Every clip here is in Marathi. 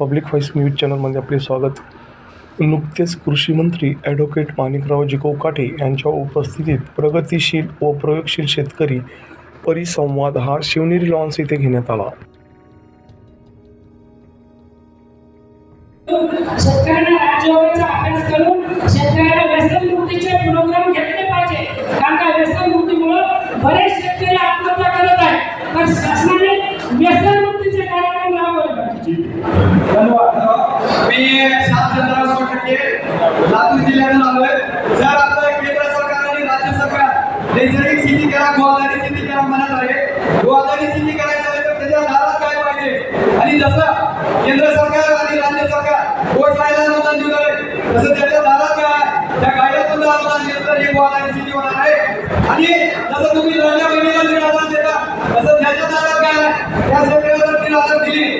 पब्लिक व्हॉईस न्यूज चॅनलमध्ये आपले स्वागत. नुकतेच कृषी मंत्री ॲडव्होकेट माणिकराव कोकाटे यांच्या उपस्थितीत प्रगतिशील व प्रयोगशील शेतकरी परिसंवाद हा शिवनेरी लॉन्स येथे घेण्यात आला. शेतकऱ्यांना राज्यावरचा अभ्यास करून शेतकऱ्यांना व्यसनमुक्तीचे प्रोग्राम घेतले. धन्यवाद. मी सात चंद्रा टक्के लातूर जिल्ह्यातून आलोय जर आता केंद्र सरकार आणि राज्य सरकार नैसर्गिक शेती करा गोआधारित शेती करा म्हणत आहे गोआधारित शेती करायचं आहे तर त्याच्या दारात काय पाहिजे आणि जसं केंद्र सरकार आणि राज्य सरकार गोशाळेला अनुदान दिलं आहे तसं त्याच्या दारात काय त्या गायला सुद्धा अनुदान दिलं तर ही गोआधारित शेती होणार आहे आणि जसं तुम्ही लढण्या बहिणीला दीड हजार देता तसं त्याच्या दारात काय त्या शेतकऱ्याला दीड हजार दिली तर तो गोआधारित शेती करेल एक हाती मागणी आहे. पंचायत समितीमार्फत अ,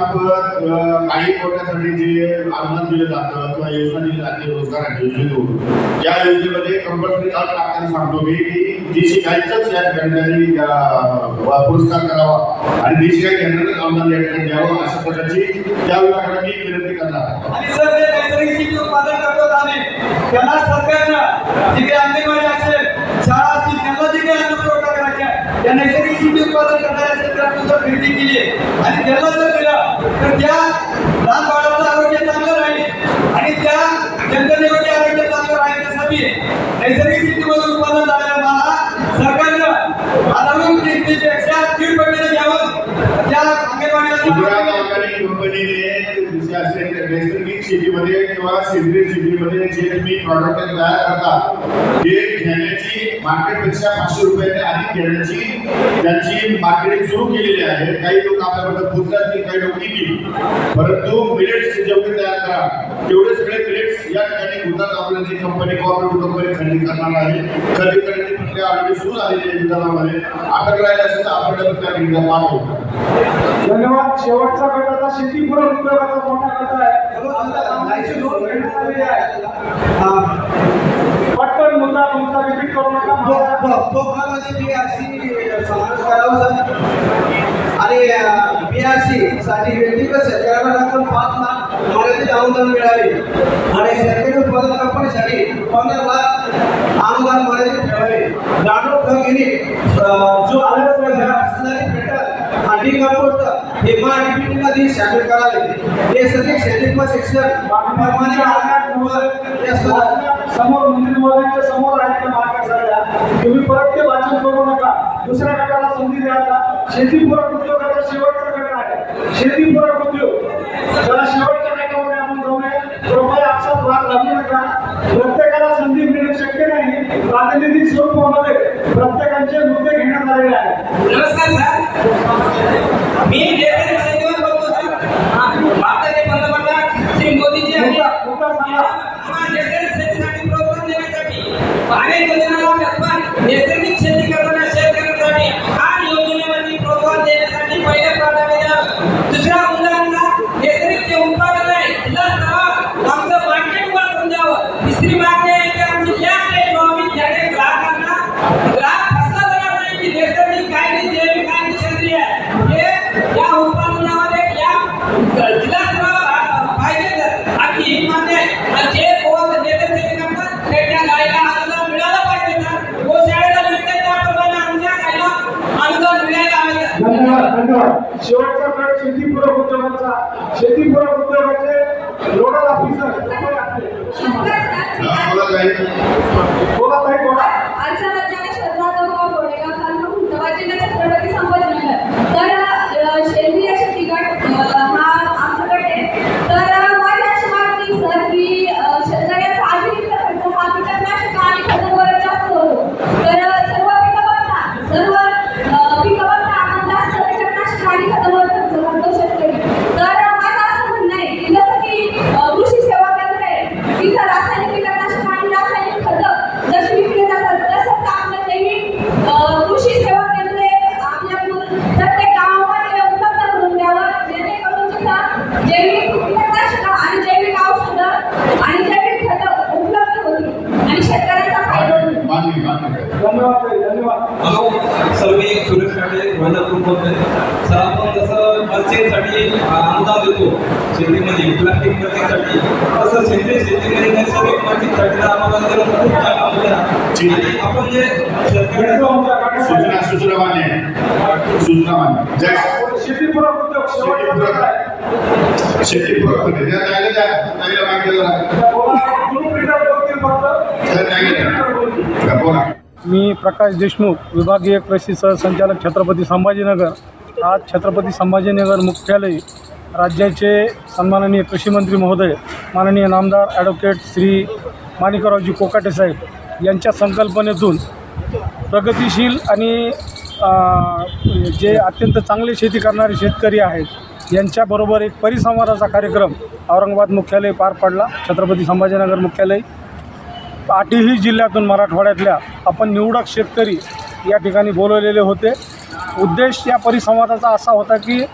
काही कोट्यासाठी जे अनुदान दिलं जातं किंवा योजना दिली जाते रोजगार योजनेतून या योजनेमध्ये कंपल्सरी अट टाकताना सांगतो मी की जी शिकायचंच या ठिकाणी अ, पुरस्कार करावा आणि जी शिकाय केंद्रातच अनुदान या ठिकाणी द्यावं अशा प्रकारची त्या विभागाला मी विनंती करणार आहे. आणि सर ते नैसर्गिक शेती उत्पादन करतात आम्ही त्यांना सरकारनं जे काही अंगणवाडी त्या नैसर्गिक शेती उत्पादन करणाऱ्या शेतकऱ्यांतून जर खरेदी केली आणि त्यांना जर दिलं तर त्या लहान बाळाचं आरोग्य चांगलं राहील. आणि त्या जनतेचे आरोग्य चांगलं राहण्यासाठी नैसर्गिक शेतीमधून उत्पादन झालेला माल सरकारनं आधारून किमतीपेक्षा दीड पटीने घ्यावं. त्या अंगणवाडीला कंपनीने शेतीमध्ये किंवा सेंद्रिय शेतीमध्ये जे तुम्ही प्रॉडक्ट तयार करता ते घेण्याची मार्केटपेक्षा पाचशे रुपयाने अधिक घेण्याची त्यांची मार्केटिंग सुरू केलेली आहे. काही लोक आपल्याबद्दल पोचतात की काही लोक येतील परंतु मिलेट्स जेवढे तयार करा तेवढे सगळे मिलेट्स या ठिकाणी गुजरात जी कंपनी कॉर्पोरेट कंपनी खरेदी करणार आहे खरेदी करण्याची प्रक्रिया ऑलरेडी सुरू झालेली आहे विधानामध्ये अटक राहिला असेल तर आपण त्या ठिकाणी पाठवतो धन्यवाद. शेवटचा गट आता शेतीपूरक उद्योगाचा मोठा गट आहे. आलेले. पटकन मुद्दा तुमचा रिपीट करू नका. मला पोखरामध्ये बीआरसी समावेश करावा आणि बीआरसी साठी व्यक्तिगत शेतकऱ्यांना रक्कम पाच लाख मर्यादित अनुदान मिळावे आणि शेतकरी उत्पादन कंपनीसाठी पंधरा लाख अनुदान मर्यादित ठेवावे. गांडूळ खतगिरी जो असणारी फिल्टर आणि कंपोस्ट हे महाडीपीटीमध्ये सामील करावे. नैसर्गिक शेती शिक्षण प्रमाणे या स्तर- समोर मंत्री महोदयांच्या समोर आहे त्या मार्ग सगळ्या? तुम्ही परत ते वाचन करू नका. दुसऱ्या गटाला संधी द्या आता. शेतीपूरक उद्योगाचा शेवटचा गट आहे. शेतीपूरक उद्योग. जरा शेवटच्या गटामध्ये आपण जाऊया कृपया आपसात भाग घालू नका. प्रत्येकाला संधी मिळणे शक्य नाही. प्रातिनिधिक स्वरूपामध्ये प्रत्येकाचे मुद्दे घेण्यात आलेले आहेत. धन्यवाद. शेवटचा गट शेतीपूरक उद्योगाचा शेतीपूरक उद्योगाचे नोडल ऑफिसर काही बोला आजच्या राज्याने तर सेंद्रिय शेती गट अ, हा आमचा गट आहे तर अ, माझी अशी मागणी सर की शेतकऱ्या व्हायला खूप होतं सर आपण जसं मल्चिंगसाठी अनुदान देतो शेतीमध्ये प्लास्टिक मल्चिंगसाठी तसं सेंद्रिय शेतीमध्ये नैसर्गिक मल्चिंगसाठी आम्हाला जर खूप जागा मिळाल्या. आणि आपण जे शेतकऱ्याचं सूचना सूचना मान्य. सूचना मान्य जय शेतीपूरक उद्योग. शेतीपूरक ताईला मागितलं. बोला. बोला मी प्रकाश देशमुख विभागीय कृषी सहसंचालक छत्रपती संभाजीनगर. आज छत्रपती संभाजीनगर मुख्यालय राज्याचे सन्माननीय कृषीमंत्री महोदय माननीय नामदार ॲडव्होकेट श्री माणिकरावजी कोकाटे साहेब यांच्या संकल्पनेतून प्रगतिशील आणि जे अत्यंत चांगले शेती करणारे शेतकरी आहेत यांच्याबरोबर एक परिसंवादाचा कार्यक्रम औरंगाबाद मुख्यालय पार पडला. छत्रपती संभाजीनगर मुख्यालय आठही जिल्ह्यातून मराठवाड्यातल्या आपण निवडक शेतकरी या ठिकाणी बोलवलेले होते. उद्देश या परिसंवादाचा असा होता की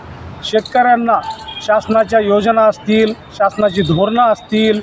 शेतकऱ्यांना शासनाच्या योजना असतील शासनाची धोरणं असतील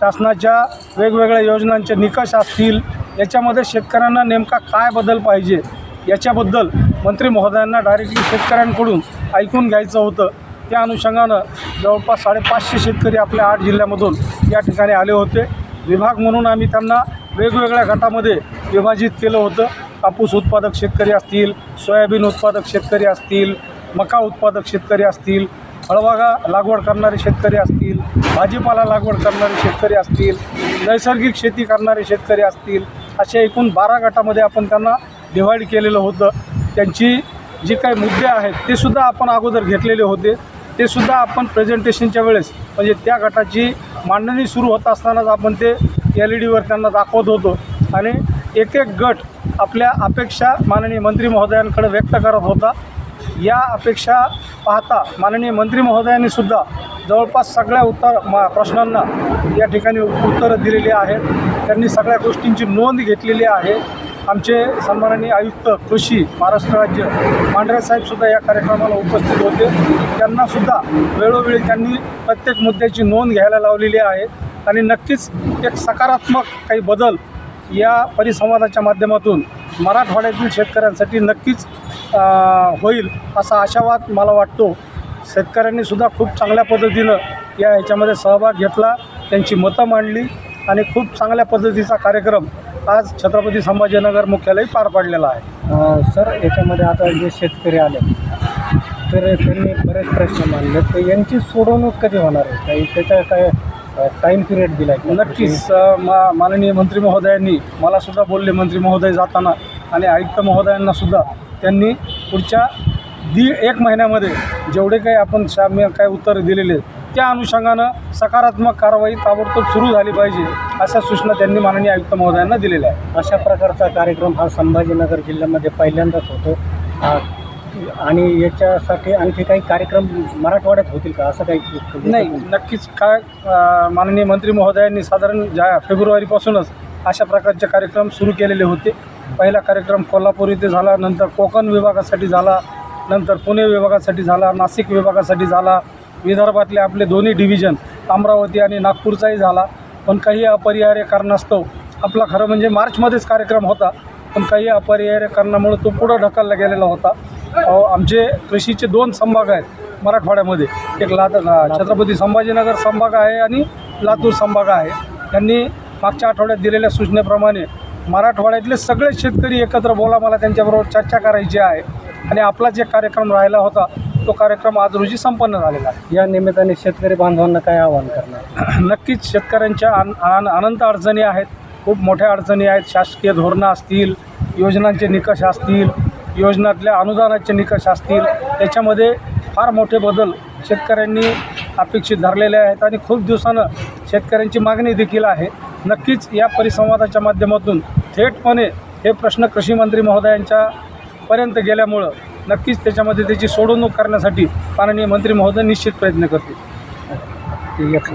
शासनाच्या वेगवेगळ्या योजनांचे निकष असतील याच्यामध्ये शेतकऱ्यांना नेमका काय बदल पाहिजे याच्याबद्दल मंत्री महोदयांना डायरेक्टली शेतकऱ्यांकडून ऐकून घ्यायचं होतं. त्या अनुषंगानं जवळपास साडेपाचशे शेतकरी आपल्या आठ जिल्ह्यामधून या ठिकाणी आले होते. विभाग म्हणून आम्ही त्यांना वेगवेगळ्या गटामध्ये विभाजित केलं होतं. कापूस उत्पादक शेतकरी असतील सोयाबीन उत्पादक शेतकरी असतील मका उत्पादक शेतकरी असतील फळबागा लागवड करणारे शेतकरी असतील भाजीपाला लागवड करणारे शेतकरी असतील नैसर्गिक शेती करणारे शेतकरी असतील अशा एकूण बारा गटामध्ये आपण त्यांना डिव्हाइड केलेलं होतं. त्यांची जी काही मुद्दे आहेत ते सुद्धा आपण अगोदर घेतलेले होते. ते सुद्धा आपण प्रेझेंटेशनच्या वेळेस म्हणजे त्या गटाची मांडणी सुरू होत असतानाच आपण ते एल ई डीवर त्यांना दाखवत होतो. आणि एक एक गट आपल्या अपेक्षा माननीय मंत्री महोदयांकडे व्यक्त करत होता. या अपेक्षा पाहता माननीय मंत्री महोदयांनी सुद्धा जवळपास सगळ्या उत्तर मा प्रश्नांना या ठिकाणी उत्तरं दिलेली आहेत. त्यांनी सगळ्या गोष्टींची नोंद घेतलेली आहे. आमचे सन्माननीय आयुक्त कृषी महाराष्ट्र राज्य पांढरे साहेबसुद्धा या कार्यक्रमाला उपस्थित होते. त्यांनासुद्धा वेळोवेळी त्यांनी प्रत्येक मुद्द्याची नोंद घ्यायला लावलेली आहे. आणि नक्कीच एक सकारात्मक काही बदल या परिसंवादाच्या माध्यमातून मराठवाड्यातील शेतकऱ्यांसाठी नक्कीच होईल असा आशावाद मला वाटतो. शेतकऱ्यांनी सुद्धा खूप चांगल्या पद्धतीनं या ह्याच्यामध्ये सहभाग घेतला त्यांची मतं मांडली आणि खूप चांगल्या पद्धतीचा कार्यक्रम आज छत्रपती संभाजीनगर मुख्यालय पार पाडलेला आहे. सर याच्यामध्ये आता जे शेतकरी आले तर त्यांनी बरेच प्रश्न मांडले. तर यांची सोडवणूक कधी होणार आहे? काही त्याचा काय टाईम पिरियड दिला आहे नक्कीच मा माननीय मंत्री महोदयांनी मला सुद्धा बोलले मंत्री महोदय जाताना आणि आयुक्त महोदयांना सुद्धा त्यांनी पुढच्या दी एक महिन्यामध्ये जेवढे काही आपण साम्य काय उत्तर दिलेले त्या अनुषंगानं सकारात्मक कारवाई ताबडतोब सुरू झाली पाहिजे अशा सूचना त्यांनी माननीय आयुक्त महोदयांना दिलेल्या आहेत. अशा प्रकारचा कार्यक्रम हा संभाजीनगर जिल्ह्यामध्ये पहिल्यांदाच होतो. आणि याच्यासाठी आणखी काही कार्यक्रम मराठवाड्यात होतील का? असं काही नाही नक्कीच. काय माननीय मंत्री महोदयांनी साधारण ज्या फेब्रुवारीपासूनच अशा प्रकारचे कार्यक्रम सुरू केलेले होते. पहिला कार्यक्रम कोल्हापूर इथे झाला नंतर कोकण विभागासाठी झाला नंतर पुणे विभागासाठी झाला नाशिक विभागासाठी झाला विदर्भातले आपले दोन्ही डिव्हिजन अमरावती आणि नागपूरचाही झाला. पण काही अपरिहार्य कारणास्तव आपला खरं म्हणजे मार्चमध्येच कार्यक्रम होता पण काही अपरिहार्य कारणामुळे तो पुढं ढकलला गेलेला होता. आमचे कृषीचे दोन संभाग आहेत मराठवाड्यामध्ये. एक ला छत्रपती संभाजीनगर संभाग आहे आणि लातूर संभाग आहे. त्यांनी मागच्या आठवड्यात दिलेल्या सूचनेप्रमाणे मराठवाड्यातले सगळे शेतकरी एकत्र बोला मला त्यांच्याबरोबर चर्चा करायची आहे. आणि आपला जे कार्यक्रम राहिला होता तो कार्यक्रम आज रोजी संपन्न झालेला आहे. या निमित्ताने शेतकरी बांधवांना काय आवाहन करणार? नक्कीच शेतकऱ्यांच्या अन अन अनंत अडचणी आहेत. खूप मोठ्या अडचणी आहेत. शासकीय धोरणं असतील योजनांचे निकष असतील योजनातल्या अनुदानाचे निकष असतील त्याच्यामध्ये फार मोठे बदल शेतकऱ्यांनी अपेक्षित धरलेले आहेत आणि खूप दिवसानं शेतकऱ्यांची मागणी देखील आहे. नक्कीच या परिसंवादाच्या माध्यमातून थेटपणे हे प्रश्न कृषी मंत्री महोदयांच्या पर्यंत गेल्यामुळं नक्कीच त्याच्यामध्ये त्याची सोडवणूक करण्यासाठी माननीय मंत्री महोदय निश्चित प्रयत्न करतील. एक